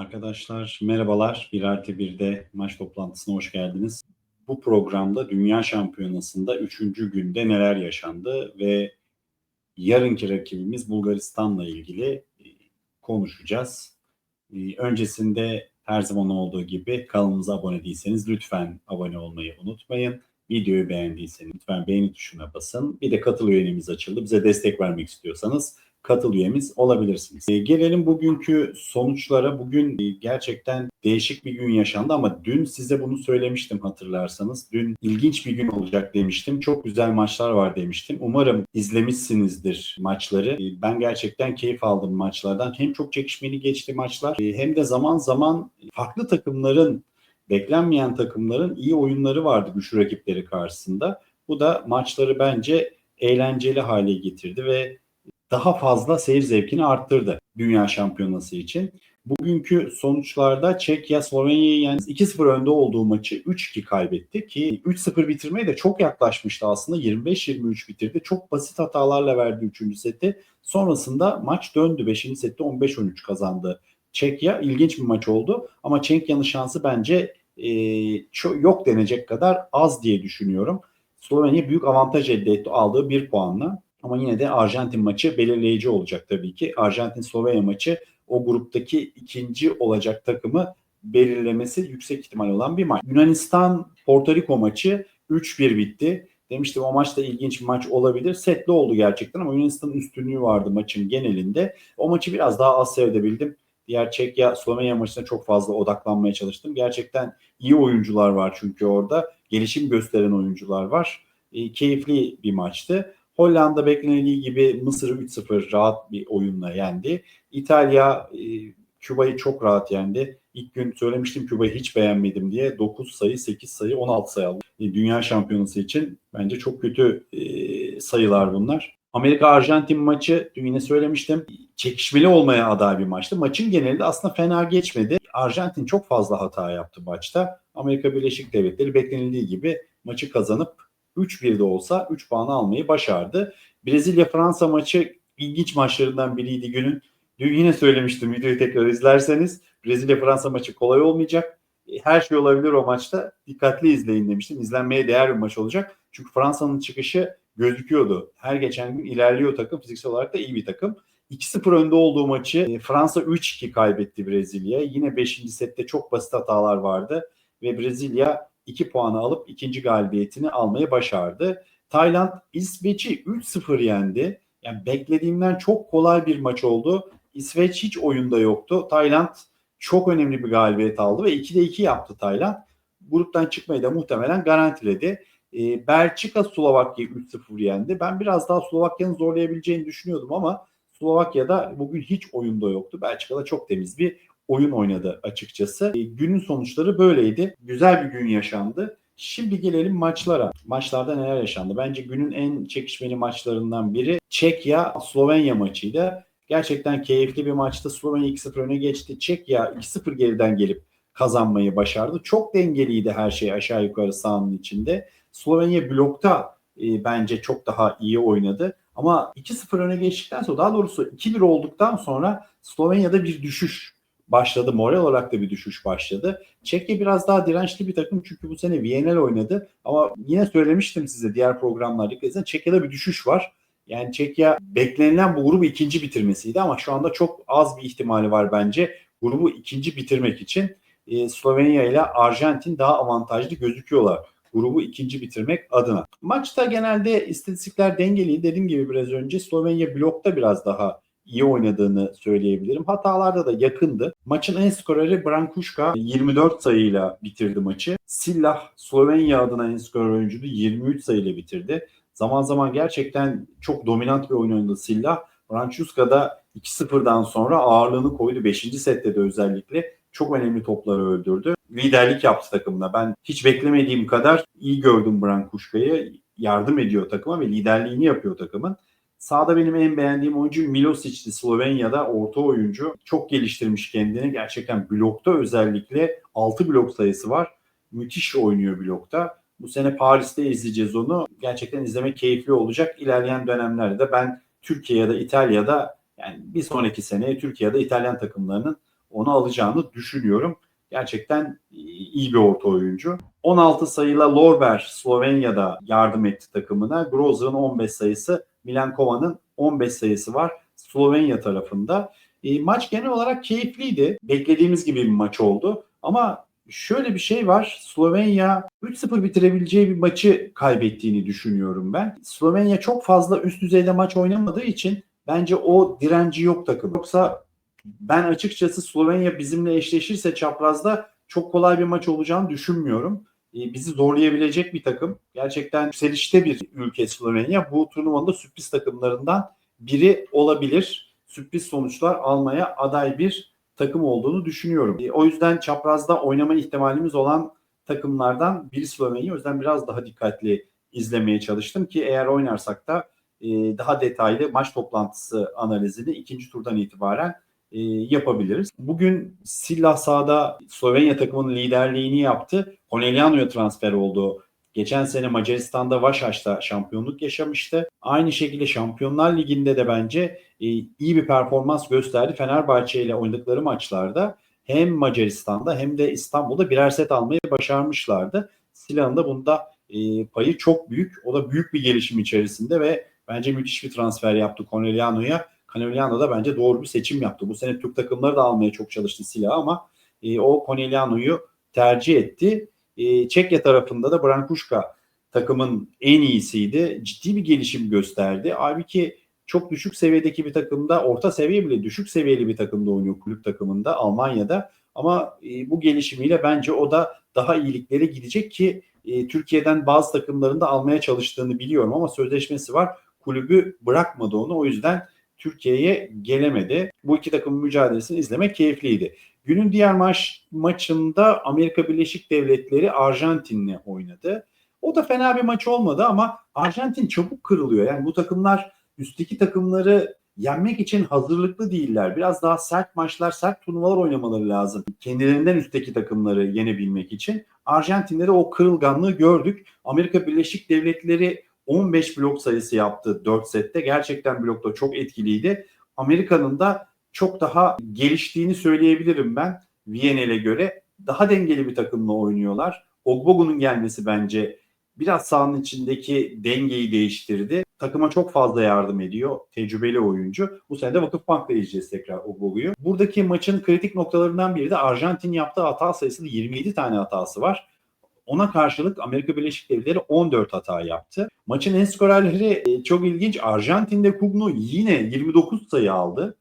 Arkadaşlar merhabalar. 1 artı 1'de maç toplantısına hoş geldiniz. Bu programda Dünya Şampiyonası'nda 3. günde neler yaşandı ve yarınki rakibimiz Bulgaristan'la ilgili e, konuşacağız. E, öncesinde her zaman olduğu gibi kanalımıza abone değilseniz lütfen abone olmayı unutmayın. Videoyu beğendiyseniz lütfen beğeni tuşuna basın. Bir de katıl üyeliğimiz açıldı. Bize destek vermek istiyorsanız katıl üyemiz olabilirsiniz. E, gelelim bugünkü sonuçlara. Bugün e, gerçekten değişik bir gün yaşandı ama dün size bunu söylemiştim hatırlarsanız. Dün ilginç bir gün olacak demiştim. Çok güzel maçlar var demiştim. Umarım izlemişsinizdir maçları. E, ben gerçekten keyif aldım maçlardan. Hem çok çekişmeli geçti maçlar e, hem de zaman zaman farklı takımların beklenmeyen takımların iyi oyunları vardı güçlü rakipleri karşısında. Bu da maçları bence eğlenceli hale getirdi ve daha fazla seyir zevkini arttırdı Dünya Şampiyonası için. Bugünkü sonuçlarda Çekya Slovenya'yı yani 2-0 önde olduğu maçı 3-2 kaybetti ki 3-0 bitirmeye de çok yaklaşmıştı aslında. 25-23 bitirdi. Çok basit hatalarla verdi 3. seti. Sonrasında maç döndü. 5. sette 15-13 kazandı Çekya. İlginç bir maç oldu ama Çekya'nın şansı bence e, yok denecek kadar az diye düşünüyorum. Slovenya büyük avantaj elde etti aldığı bir puanla. Ama yine de Arjantin maçı belirleyici olacak tabii ki. Arjantin-Slovenya maçı o gruptaki ikinci olacak takımı belirlemesi yüksek ihtimal olan bir maç. Yunanistan-Porto Rico maçı 3-1 bitti. Demiştim o maç da ilginç bir maç olabilir. Setli oldu gerçekten ama Yunanistan'ın üstünlüğü vardı maçın genelinde. O maçı biraz daha az seyredebildim. Diğer Çekya Slovenya maçına çok fazla odaklanmaya çalıştım. Gerçekten iyi oyuncular var çünkü orada. Gelişim gösteren oyuncular var. E, keyifli bir maçtı. Hollanda beklenildiği gibi Mısır'ı 3-0 rahat bir oyunla yendi. İtalya e, Küba'yı çok rahat yendi. İlk gün söylemiştim Küba'yı hiç beğenmedim diye. 9 sayı, 8 sayı, 16 sayı aldı. E, Dünya şampiyonası için bence çok kötü e, sayılar bunlar. Amerika-Arjantin maçı dün yine söylemiştim. Çekişmeli olmaya aday bir maçtı. Maçın genelinde aslında fena geçmedi. Arjantin çok fazla hata yaptı maçta. Amerika Birleşik Devletleri beklenildiği gibi maçı kazanıp 3-1'de olsa 3 puanı almayı başardı. Brezilya-Fransa maçı ilginç maçlarından biriydi günün. Dün yine söylemiştim videoyu tekrar izlerseniz Brezilya-Fransa maçı kolay olmayacak. E, her şey olabilir o maçta. Dikkatli izleyin demiştim. İzlenmeye değer bir maç olacak. Çünkü Fransa'nın çıkışı gözüküyordu. Her geçen gün ilerliyor takım. Fiziksel olarak da iyi bir takım. 2-0 önde olduğu maçı e, Fransa 3-2 kaybetti Brezilya. Yine 5. sette çok basit hatalar vardı ve Brezilya 2 puanı alıp ikinci galibiyetini almayı başardı. Tayland İsveç'i 3-0 yendi. Yani beklediğimden çok kolay bir maç oldu. İsveç hiç oyunda yoktu. Tayland çok önemli bir galibiyet aldı ve 2'de 2 yaptı Tayland. Gruptan çıkmayı da muhtemelen garantiledi. E, Belçika Slovakya'yı 3-0 yendi. Ben biraz daha Slovakya'nın zorlayabileceğini düşünüyordum ama Slovakya'da bugün hiç oyunda yoktu. Belçika'da çok temiz bir oyun oynadı açıkçası. E, günün sonuçları böyleydi. Güzel bir gün yaşandı. Şimdi gelelim maçlara. Maçlarda neler yaşandı? Bence günün en çekişmeli maçlarından biri Çekya Slovenya maçıydı. Gerçekten keyifli bir maçtı. Slovenya 2-0 öne geçti. Çekya 2-0 geriden gelip kazanmayı başardı. Çok dengeliydi her şey aşağı yukarı sahanın içinde. Slovenya blokta e, bence çok daha iyi oynadı. Ama 2-0 öne geçtikten sonra daha doğrusu 2-1 olduktan sonra Slovenya'da bir düşüş başladı. Moral olarak da bir düşüş başladı. Çekya biraz daha dirençli bir takım çünkü bu sene VNL oynadı. Ama yine söylemiştim size diğer programlarda. Zaten Çekya'da bir düşüş var. Yani Çekya beklenilen bu grubu ikinci bitirmesiydi ama şu anda çok az bir ihtimali var bence. Grubu ikinci bitirmek için e, Slovenya ile Arjantin daha avantajlı gözüküyorlar grubu ikinci bitirmek adına. Maçta genelde istatistikler dengeli. Dediğim gibi biraz önce Slovenya blokta biraz daha iyi oynadığını söyleyebilirim. Hatalarda da yakındı. Maçın en skoreri Brankuşka 24 sayıyla bitirdi maçı. Sillah Slovenya adına en skorer oyuncudu 23 sayıyla bitirdi. Zaman zaman gerçekten çok dominant bir oyun oynadı Sillah. Brankuška da 2-0'dan sonra ağırlığını koydu. 5. sette de özellikle çok önemli topları öldürdü. Liderlik yaptı takımına. Ben hiç beklemediğim kadar iyi gördüm Brankuşka'yı. Yardım ediyor takıma ve liderliğini yapıyor takımın. Sağda benim en beğendiğim oyuncu Milosic'ti Slovenya'da orta oyuncu. Çok geliştirmiş kendini. Gerçekten blokta özellikle 6 blok sayısı var. Müthiş oynuyor blokta. Bu sene Paris'te izleyeceğiz onu. Gerçekten izlemek keyifli olacak. İlerleyen dönemlerde ben Türkiye ya da İtalya'da yani bir sonraki sene Türkiye'de İtalyan takımlarının onu alacağını düşünüyorum. Gerçekten iyi bir orta oyuncu. 16 sayıyla Lorber Slovenya'da yardım etti takımına. Grozer'ın 15 sayısı, Milankova'nın 15 sayısı var Slovenya tarafında. E, maç genel olarak keyifliydi. Beklediğimiz gibi bir maç oldu. Ama şöyle bir şey var. Slovenya 3-0 bitirebileceği bir maçı kaybettiğini düşünüyorum ben. Slovenya çok fazla üst düzeyde maç oynamadığı için bence o direnci yok takım. Yoksa ben açıkçası Slovenya bizimle eşleşirse çaprazda çok kolay bir maç olacağını düşünmüyorum. E, bizi zorlayabilecek bir takım. Gerçekten yükselişte bir ülke Slovenya. Bu turnuvanın da sürpriz takımlarından biri olabilir. Sürpriz sonuçlar almaya aday bir takım olduğunu düşünüyorum. E, o yüzden çaprazda oynama ihtimalimiz olan takımlardan biri Slovenya. O yüzden biraz daha dikkatli izlemeye çalıştım ki eğer oynarsak da e, daha detaylı maç toplantısı analizini ikinci turdan itibaren e, yapabiliriz. Bugün Silla sahada Slovenya takımının liderliğini yaptı. Corneliano'ya transfer oldu. Geçen sene Macaristan'da Vaşaş'ta şampiyonluk yaşamıştı. Aynı şekilde Şampiyonlar Ligi'nde de bence e, iyi bir performans gösterdi. Fenerbahçe ile oynadıkları maçlarda hem Macaristan'da hem de İstanbul'da birer set almayı başarmışlardı. Silah'ın da bunda e, payı çok büyük. O da büyük bir gelişim içerisinde ve bence müthiş bir transfer yaptı Corneliano'ya. Corneliano da bence doğru bir seçim yaptı. Bu sene Türk takımları da almaya çok çalıştı silahı ama e, o Corneliano'yu tercih etti. E, Çekya tarafında da Brankuşka takımın en iyisiydi. Ciddi bir gelişim gösterdi. Halbuki çok düşük seviyedeki bir takımda, orta seviye bile düşük seviyeli bir takımda oynuyor kulüp takımında Almanya'da. Ama e, bu gelişimiyle bence o da daha iyiliklere gidecek ki e, Türkiye'den bazı takımların da almaya çalıştığını biliyorum ama sözleşmesi var. Kulübü bırakmadı onu. O yüzden Türkiye'ye gelemedi. Bu iki takımın mücadelesini izlemek keyifliydi. Günün diğer maç maçında Amerika Birleşik Devletleri Arjantin'le oynadı. O da fena bir maç olmadı ama Arjantin çabuk kırılıyor. Yani bu takımlar üstteki takımları yenmek için hazırlıklı değiller. Biraz daha sert maçlar, sert turnuvalar oynamaları lazım. Kendilerinden üstteki takımları yenebilmek için. Arjantin'de de o kırılganlığı gördük. Amerika Birleşik Devletleri 15 blok sayısı yaptı 4 sette. Gerçekten blokta çok etkiliydi. Amerika'nın da çok daha geliştiğini söyleyebilirim ben Viyenel'e göre. Daha dengeli bir takımla oynuyorlar. Ogbogu'nun gelmesi bence biraz sahanın içindeki dengeyi değiştirdi. Takıma çok fazla yardım ediyor. Tecrübeli oyuncu. Bu sene de Vakıfbank'ta izleyeceğiz tekrar Ogbogu'yu. Buradaki maçın kritik noktalarından biri de Arjantin yaptığı hata sayısında 27 tane hatası var. Ona karşılık Amerika Birleşik Devletleri 14 hata yaptı. Maçın en skorerleri e, çok ilginç. Arjantin'de Kugnu yine 29 sayı aldı.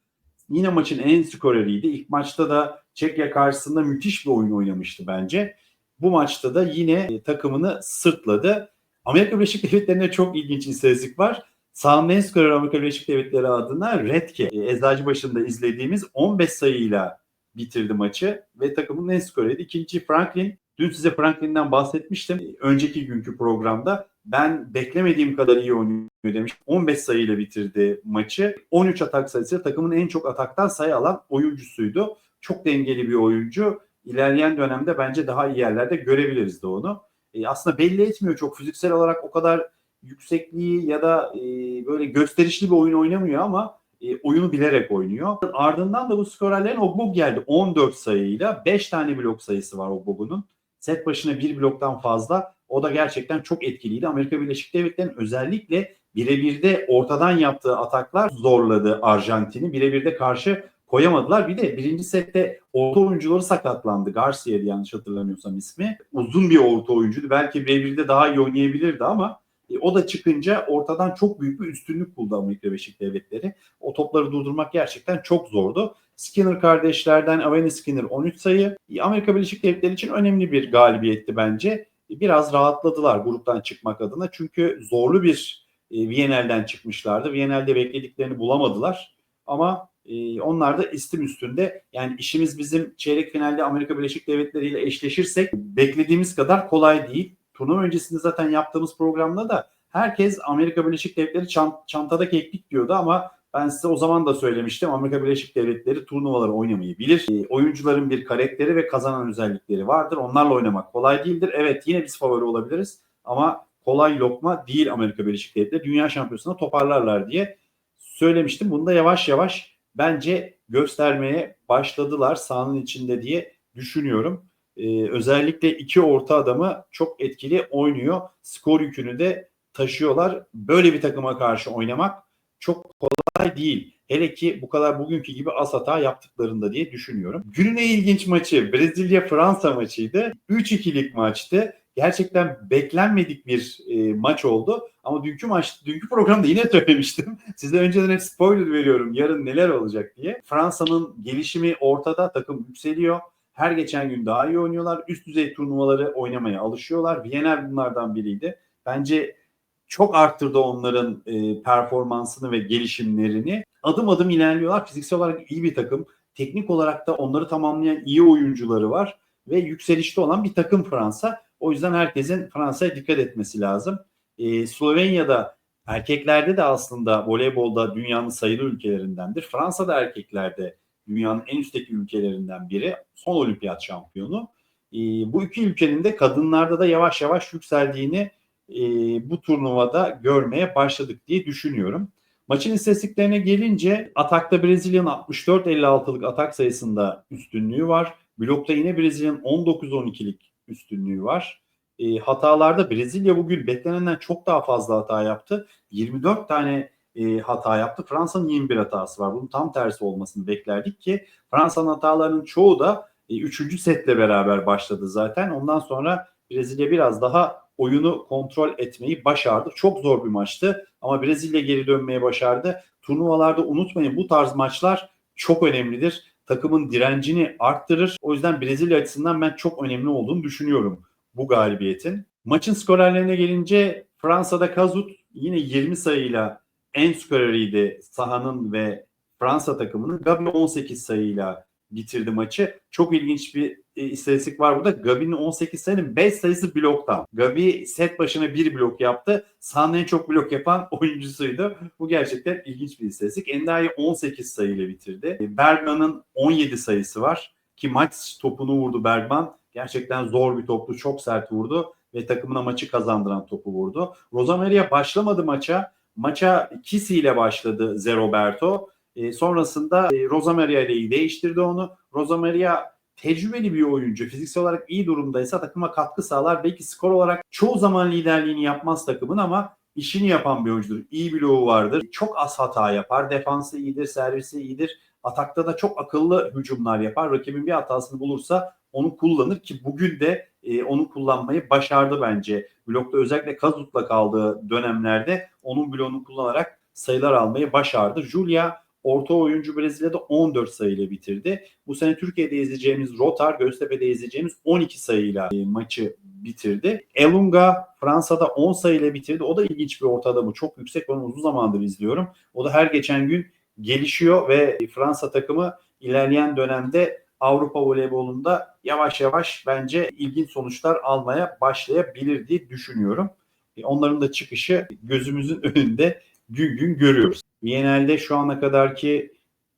Yine maçın en skoreriydi. İlk maçta da Çekya karşısında müthiş bir oyun oynamıştı bence. Bu maçta da yine e, takımını sırtladı. Amerika Birleşik Devletleri'nde çok ilginç istatistik var. Sahanın en skorer Amerika Birleşik Devletleri adına Redke, e, Eczacıbaşı'nda izlediğimiz 15 sayıyla bitirdi maçı ve takımın en skoreriydi. İkinci Franklin Dün size Franklin'den bahsetmiştim. Önceki günkü programda ben beklemediğim kadar iyi oynuyor demiş. 15 sayıyla bitirdi maçı. 13 atak sayısı takımın en çok ataktan sayı alan oyuncusuydu. Çok dengeli bir oyuncu. İlerleyen dönemde bence daha iyi yerlerde görebiliriz de onu. E, aslında belli etmiyor çok fiziksel olarak o kadar yüksekliği ya da e, böyle gösterişli bir oyun oynamıyor ama e, oyunu bilerek oynuyor. Ardından da bu skorerlerin Ogbog geldi 14 sayıyla. 5 tane blok sayısı var Ogbog'un. Set başına bir bloktan fazla. O da gerçekten çok etkiliydi. Amerika Birleşik Devletleri'nin özellikle birebirde ortadan yaptığı ataklar zorladı Arjantin'i. Birebirde karşı koyamadılar. Bir de birinci sette orta oyuncuları sakatlandı. Garcia'ydı yanlış hatırlamıyorsam ismi. Uzun bir orta oyuncuydu. Belki birebirde daha iyi oynayabilirdi ama e, o da çıkınca ortadan çok büyük bir üstünlük buldu Amerika Birleşik Devletleri. O topları durdurmak gerçekten çok zordu. Skinner kardeşlerden Aveni Skinner 13 sayı. E, Amerika Birleşik Devletleri için önemli bir galibiyetti bence. E, biraz rahatladılar gruptan çıkmak adına. Çünkü zorlu bir e, çıkmışlardı. Viyanel'de beklediklerini bulamadılar. Ama e, onlar da istim üstünde. Yani işimiz bizim çeyrek finalde Amerika Birleşik Devletleri ile eşleşirsek beklediğimiz kadar kolay değil turnuva öncesinde zaten yaptığımız programda da herkes Amerika Birleşik Devletleri çant çantada keklik diyordu ama ben size o zaman da söylemiştim. Amerika Birleşik Devletleri turnuvaları oynamayı bilir. E, oyuncuların bir karakteri ve kazanan özellikleri vardır. Onlarla oynamak kolay değildir. Evet yine biz favori olabiliriz ama kolay lokma değil Amerika Birleşik Devletleri. Dünya şampiyonasında toparlarlar diye söylemiştim. Bunu da yavaş yavaş bence göstermeye başladılar sahanın içinde diye düşünüyorum. Ee, özellikle iki orta adamı çok etkili oynuyor. Skor yükünü de taşıyorlar. Böyle bir takıma karşı oynamak çok kolay değil. Hele ki bu kadar bugünkü gibi az hata yaptıklarında diye düşünüyorum. Günün en ilginç maçı Brezilya-Fransa maçıydı. 3-2'lik maçtı. Gerçekten beklenmedik bir e, maç oldu. Ama dünkü maç, dünkü programda yine söylemiştim. Size önceden hep spoiler veriyorum yarın neler olacak diye. Fransa'nın gelişimi ortada, takım yükseliyor. Her geçen gün daha iyi oynuyorlar. Üst düzey turnuvaları oynamaya alışıyorlar. Viyener bunlardan biriydi. Bence çok arttırdı onların e, performansını ve gelişimlerini. Adım adım ilerliyorlar. Fiziksel olarak iyi bir takım. Teknik olarak da onları tamamlayan iyi oyuncuları var ve yükselişte olan bir takım Fransa. O yüzden herkesin Fransa'ya dikkat etmesi lazım. E, Slovenya'da erkeklerde de aslında voleybolda dünyanın sayılı ülkelerindendir. Fransa'da erkeklerde dünyanın en üstteki ülkelerinden biri. Son olimpiyat şampiyonu. E, bu iki ülkenin de kadınlarda da yavaş yavaş yükseldiğini e, bu turnuvada görmeye başladık diye düşünüyorum. Maçın istatistiklerine gelince atakta Brezilya'nın 64-56'lık atak sayısında üstünlüğü var. Blokta yine Brezilya'nın 19-12'lik üstünlüğü var. E, hatalarda Brezilya bugün beklenenden çok daha fazla hata yaptı. 24 tane e, hata yaptı. Fransa'nın 21 hatası var. Bunun tam tersi olmasını beklerdik ki Fransa'nın hatalarının çoğu da e, 3. setle beraber başladı zaten. Ondan sonra Brezilya biraz daha oyunu kontrol etmeyi başardı. Çok zor bir maçtı ama Brezilya geri dönmeye başardı. Turnuvalarda unutmayın bu tarz maçlar çok önemlidir. Takımın direncini arttırır. O yüzden Brezilya açısından ben çok önemli olduğunu düşünüyorum bu galibiyetin. Maçın skorerlerine gelince Fransa'da Kazut yine 20 sayıyla en skoreriydi sahanın ve Fransa takımının. Gabi 18 sayıyla bitirdi maçı. Çok ilginç bir e, istatistik var burada. Gabi'nin 18 sayının 5 sayısı bloktan. Gabi set başına bir blok yaptı. Sahanın en çok blok yapan oyuncusuydu. Bu gerçekten ilginç bir istatistik. Endayi 18 sayıyla bitirdi. E, Bergman'ın 17 sayısı var. Ki maç topunu vurdu Bergman. Gerçekten zor bir toptu. Çok sert vurdu. Ve takımına maçı kazandıran topu vurdu. Rosamaria başlamadı maça. Maça Kisi ile başladı Zeroberto. E, sonrasında e, Rosamaria ile değiştirdi onu. Rosamaria tecrübeli bir oyuncu. Fiziksel olarak iyi durumdaysa takıma katkı sağlar. Belki skor olarak çoğu zaman liderliğini yapmaz takımın ama işini yapan bir oyuncudur. İyi bloğu vardır. Çok az hata yapar. Defansı iyidir, servisi iyidir. Atakta da çok akıllı hücumlar yapar. Rakibin bir hatasını bulursa onu kullanır ki bugün de e, onu kullanmayı başardı bence. Blokta özellikle Kazut'la kaldığı dönemlerde onun bloğunu kullanarak sayılar almayı başardı. Julia orta oyuncu Brezilya'da 14 sayıyla bitirdi. Bu sene Türkiye'de izleyeceğimiz Rotar, Göztepe'de izleyeceğimiz 12 sayıyla e, maçı bitirdi. Elunga Fransa'da 10 sayıyla bitirdi. O da ilginç bir orta adamı. Çok yüksek. Onu uzun zamandır izliyorum. O da her geçen gün gelişiyor ve Fransa takımı ilerleyen dönemde Avrupa voleybolunda yavaş yavaş bence ilginç sonuçlar almaya başlayabilir diye düşünüyorum. E, onların da çıkışı gözümüzün önünde gün gün görüyoruz. Viyanel'de şu ana kadarki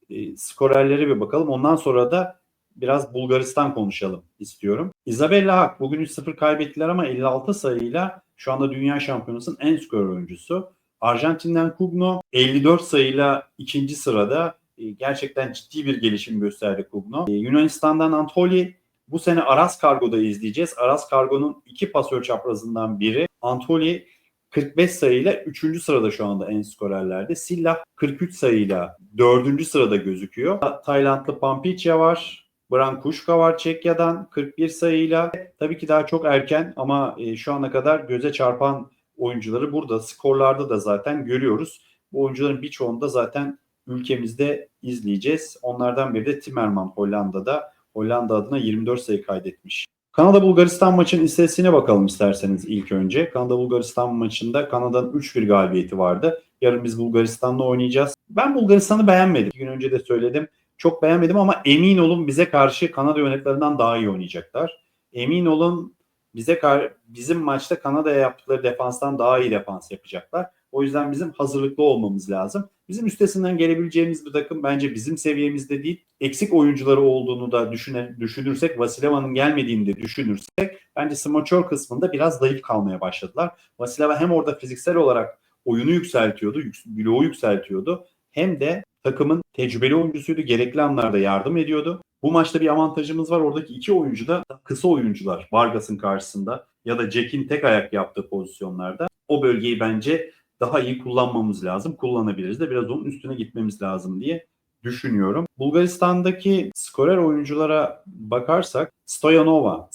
e, skorerlere bir bakalım. Ondan sonra da biraz Bulgaristan konuşalım istiyorum. Isabella Hak bugün 3-0 kaybettiler ama 56 sayıyla şu anda dünya şampiyonasının en skor oyuncusu. Arjantin'den Kugno 54 sayıyla ikinci sırada gerçekten ciddi bir gelişim gösterdi Kugno. E, Yunanistan'dan Antoli bu sene Aras Kargo'da izleyeceğiz. Aras Kargo'nun iki pasör çaprazından biri. Antoli 45 sayıyla 3. sırada şu anda en skorerlerde. Sillah 43 sayıyla 4. sırada gözüküyor. Taylandlı Pampicia var. Bran Kuşka var Çekya'dan 41 sayıyla. Tabii ki daha çok erken ama e, şu ana kadar göze çarpan oyuncuları burada. Skorlarda da zaten görüyoruz. Bu oyuncuların birçoğunu da zaten ülkemizde izleyeceğiz. Onlardan biri de Timmerman Hollanda'da. Hollanda adına 24 sayı kaydetmiş. Kanada Bulgaristan maçının istatistiğine bakalım isterseniz ilk önce. Kanada Bulgaristan maçında Kanada'nın 3-1 galibiyeti vardı. Yarın biz Bulgaristan'la oynayacağız. Ben Bulgaristan'ı beğenmedim. İki gün önce de söyledim. Çok beğenmedim ama emin olun bize karşı Kanada yönetlerinden daha iyi oynayacaklar. Emin olun bize kar bizim maçta Kanada'ya yaptıkları defanstan daha iyi defans yapacaklar. O yüzden bizim hazırlıklı olmamız lazım. Bizim üstesinden gelebileceğimiz bir takım bence bizim seviyemizde değil. Eksik oyuncuları olduğunu da düşüne, düşünürsek, Vasileva'nın gelmediğini de düşünürsek bence smaçör kısmında biraz zayıf kalmaya başladılar. Vasileva hem orada fiziksel olarak oyunu yükseltiyordu, yük, bloğu yükseltiyordu hem de takımın tecrübeli oyuncusuydu. Gerekli anlarda yardım ediyordu. Bu maçta bir avantajımız var. Oradaki iki oyuncu da kısa oyuncular Vargas'ın karşısında ya da Jack'in tek ayak yaptığı pozisyonlarda. O bölgeyi bence daha iyi kullanmamız lazım. Kullanabiliriz de biraz onun üstüne gitmemiz lazım diye düşünüyorum. Bulgaristan'daki skorer oyunculara bakarsak Stoyanova.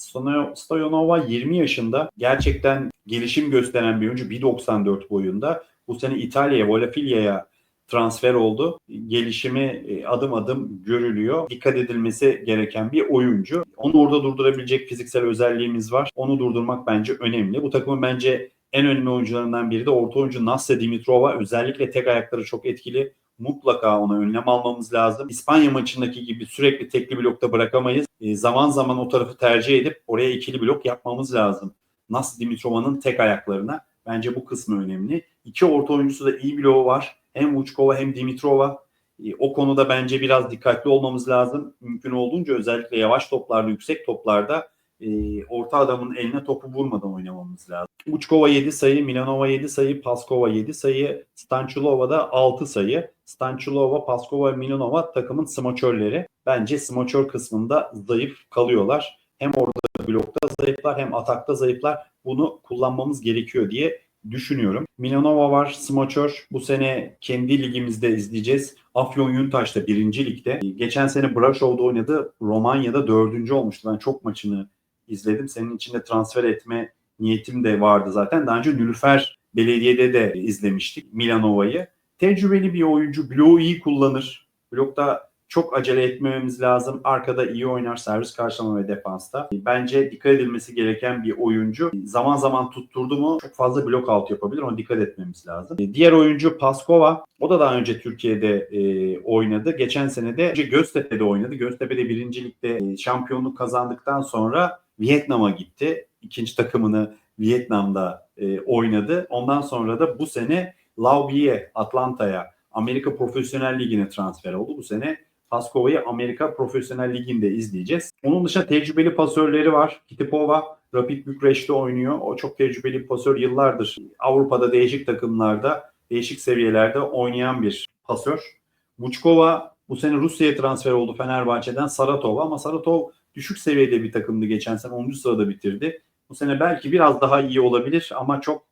Stoyanova 20 yaşında gerçekten gelişim gösteren bir oyuncu 1.94 boyunda. Bu sene İtalya'ya, Volafilia'ya transfer oldu. Gelişimi e, adım adım görülüyor. Dikkat edilmesi gereken bir oyuncu. Onu orada durdurabilecek fiziksel özelliğimiz var. Onu durdurmak bence önemli. Bu takımın bence en önemli oyuncularından biri de orta oyuncu Nasya Dimitrova. Özellikle tek ayakları çok etkili. Mutlaka ona önlem almamız lazım. İspanya maçındaki gibi sürekli tekli blokta bırakamayız. E, zaman zaman o tarafı tercih edip oraya ikili blok yapmamız lazım. Nasya Dimitrova'nın tek ayaklarına. Bence bu kısmı önemli. İki orta oyuncusu da iyi bloğu var. Hem Uçkova hem Dimitrova. E, o konuda bence biraz dikkatli olmamız lazım. Mümkün olduğunca özellikle yavaş toplarda, yüksek toplarda e, orta adamın eline topu vurmadan oynamamız lazım. Uçkova 7 sayı, Milanova 7 sayı, Paskova 7 sayı, Stanchulova da 6 sayı. Stanchulova, Paskova Milanova takımın smaçörleri. Bence smaçör kısmında zayıf kalıyorlar. Hem orada blokta zayıflar hem atakta zayıflar. Bunu kullanmamız gerekiyor diye düşünüyorum. Milanova var, smaçör. Bu sene kendi ligimizde izleyeceğiz. Afyon Yuntaş da birinci ligde. Geçen sene Braşov'da oynadı. Romanya'da dördüncü olmuştu. Ben çok maçını izledim. Senin içinde transfer etme niyetim de vardı zaten. Daha önce Nülüfer Belediye'de de izlemiştik Milanova'yı. Tecrübeli bir oyuncu. Bloğu iyi kullanır. Blokta çok acele etmememiz lazım. Arkada iyi oynar servis karşılama ve defansta. Bence dikkat edilmesi gereken bir oyuncu. Zaman zaman tutturdu mu çok fazla blok out yapabilir. Ona dikkat etmemiz lazım. Diğer oyuncu Paskova. O da daha önce Türkiye'de e, oynadı. Geçen sene de önce Göztepe'de oynadı. Göztepe'de birincilikte e, şampiyonluk kazandıktan sonra Vietnam'a gitti. İkinci takımını Vietnam'da e, oynadı. Ondan sonra da bu sene Laubie Atlanta'ya Amerika Profesyonel Ligi'ne transfer oldu. Bu sene Paskova'yı Amerika Profesyonel Ligi'nde izleyeceğiz. Onun dışında tecrübeli pasörleri var. Kitipova Rapid Bükreş'te oynuyor. O çok tecrübeli pasör. Yıllardır Avrupa'da değişik takımlarda, değişik seviyelerde oynayan bir pasör. Buçkova bu sene Rusya'ya transfer oldu Fenerbahçe'den Saratov ama Saratov düşük seviyede bir takımdı geçen sene 10. sırada bitirdi. Bu sene belki biraz daha iyi olabilir ama çok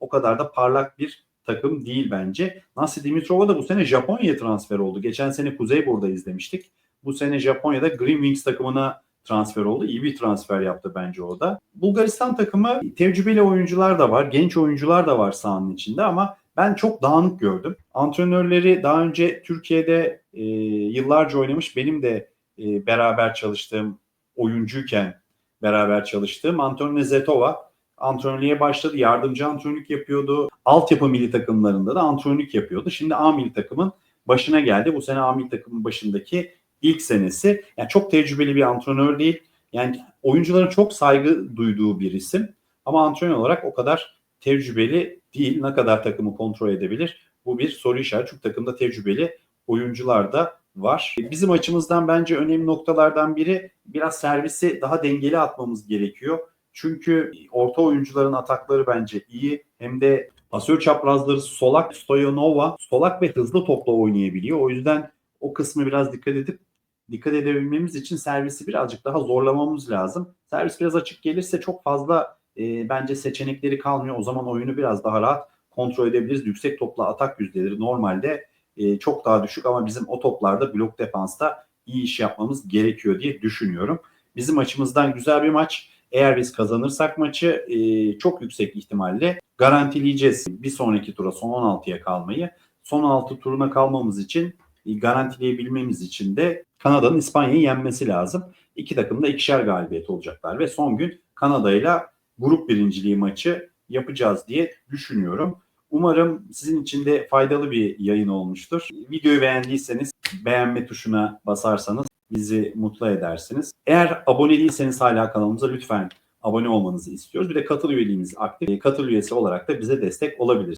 o kadar da parlak bir takım değil bence. Nasi Dimitrova da bu sene Japonya'ya transfer oldu. Geçen sene Kuzeybur'da izlemiştik. Bu sene Japonya'da Green Wings takımına transfer oldu. İyi bir transfer yaptı bence o da. Bulgaristan takımı tecrübeli oyuncular da var, genç oyuncular da var sahanın içinde ama ben çok dağınık gördüm. Antrenörleri daha önce Türkiye'de e, yıllarca oynamış, benim de e, beraber çalıştığım oyuncuyken beraber çalıştığım Anton Nezetova antrenörlüğe başladı. Yardımcı antrenörlük yapıyordu. Altyapı milli takımlarında da antrenörlük yapıyordu. Şimdi A milli takımın başına geldi. Bu sene A milli takımın başındaki ilk senesi. Yani çok tecrübeli bir antrenör değil. Yani oyuncuların çok saygı duyduğu bir isim. Ama antrenör olarak o kadar tecrübeli değil. Ne kadar takımı kontrol edebilir? Bu bir soru işareti. Çünkü takımda tecrübeli oyuncular da var. Bizim açımızdan bence önemli noktalardan biri biraz servisi daha dengeli atmamız gerekiyor. Çünkü orta oyuncuların atakları bence iyi. Hem de pasör çaprazları Solak, Stoyanova, Solak ve hızlı topla oynayabiliyor. O yüzden o kısmı biraz dikkat edip dikkat edebilmemiz için servisi birazcık daha zorlamamız lazım. Servis biraz açık gelirse çok fazla e, bence seçenekleri kalmıyor. O zaman oyunu biraz daha rahat kontrol edebiliriz. Yüksek topla atak yüzdeleri normalde e, çok daha düşük ama bizim o toplarda blok defansta iyi iş yapmamız gerekiyor diye düşünüyorum. Bizim açımızdan güzel bir maç. Eğer biz kazanırsak maçı e, çok yüksek ihtimalle garantileyeceğiz bir sonraki tura son 16'ya kalmayı. Son 16 turuna kalmamız için e, garantileyebilmemiz için de Kanada'nın İspanya'yı yenmesi lazım. İki takım da ikişer galibiyet olacaklar ve son gün Kanada ile grup birinciliği maçı yapacağız diye düşünüyorum. Umarım sizin için de faydalı bir yayın olmuştur. Videoyu beğendiyseniz beğenme tuşuna basarsanız bizi mutlu edersiniz. Eğer abone değilseniz hala kanalımıza lütfen abone olmanızı istiyoruz. Bir de katıl üyeliğimiz aktif. Katıl üyesi olarak da bize destek olabilirsiniz.